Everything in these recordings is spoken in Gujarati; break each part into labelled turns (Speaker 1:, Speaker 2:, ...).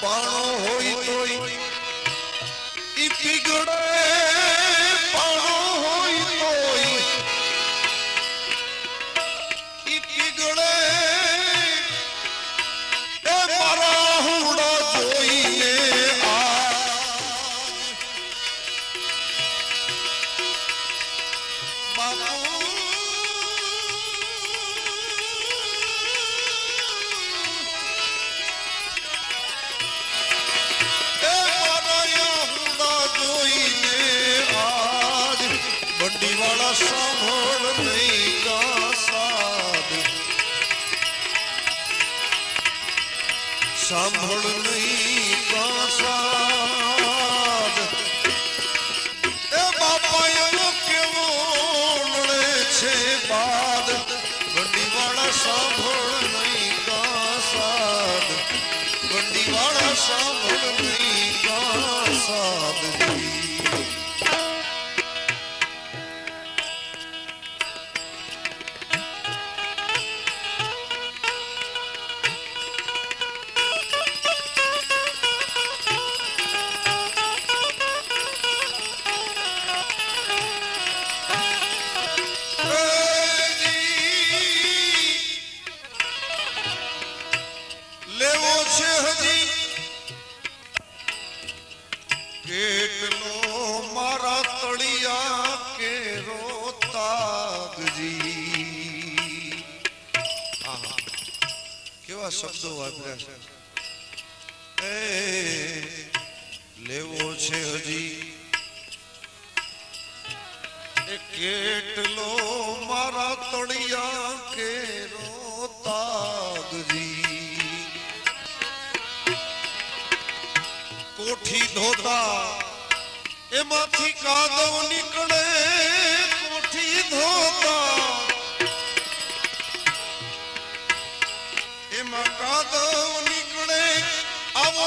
Speaker 1: પાણો હોય તોય ઈ પીગળે બંડીવાળા સાંભળ નહીં કા સાદ. સાંભળ નહીં કા સાદ. એ બાપા કેવો છે બાદ. બંડીવાળા સાંભળ કેટલો મારા તળિયા કેરો તાગજી. કેવા શબ્દો વાપર્યા છે કોઠી ધોતા એમાંથી કાદવ નીકળે કોઠી ધોતા એમાં કાદવ નીકળે આવો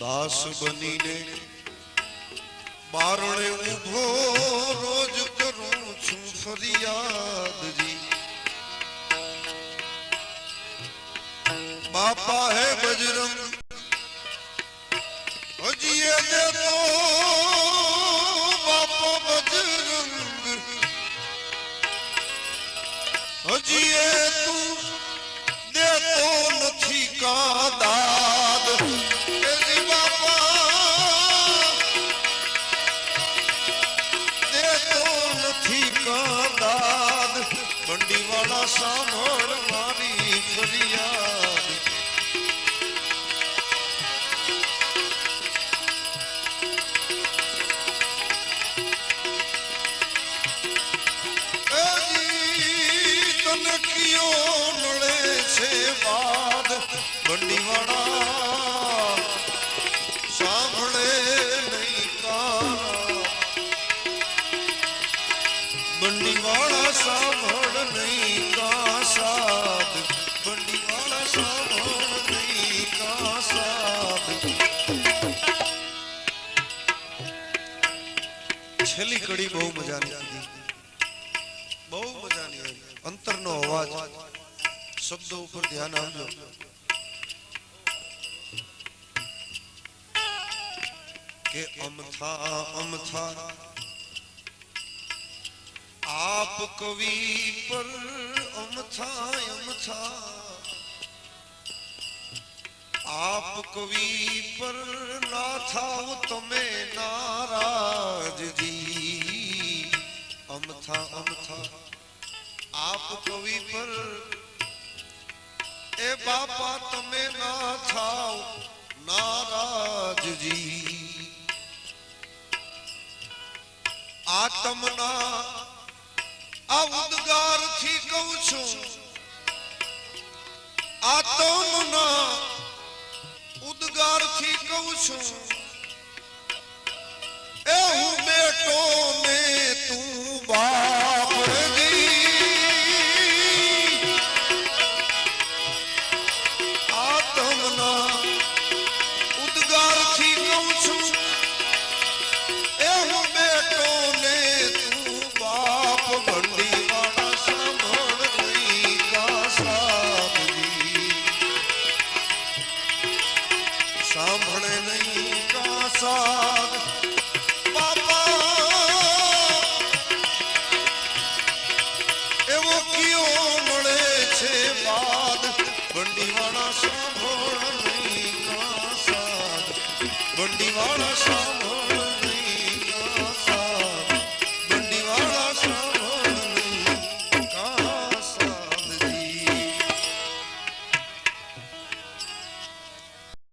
Speaker 1: દાસ બનીને બારણે ઊભો રોજ કરું છું ફરિયાદજી બાપા હે બંડીવાળા સાંભળ મારી ફરિયાદ. તને કયો નડે છે બાદ બંડીવાળા છેલ્લી કડી બહુ મજાની હતી બહુ મજાની હતી અંતરનો અવાજ શબ્દો ઉપર ધ્યાન આપજો કે અમથા અમથા આપ કવિ પર અમથા અમથા આપ કવિ પર ના થાવ તમે નારાજજી અમથા અમથા આપ કવિ પર એ બાપા તમે ના થાવ નારાજજી આત્મના આ ઉદ્ગારથી કહું છું આત્મના ઉદ્ગારથી કહું છું એ હું બેટો ભંડીવાળા સાંભળ.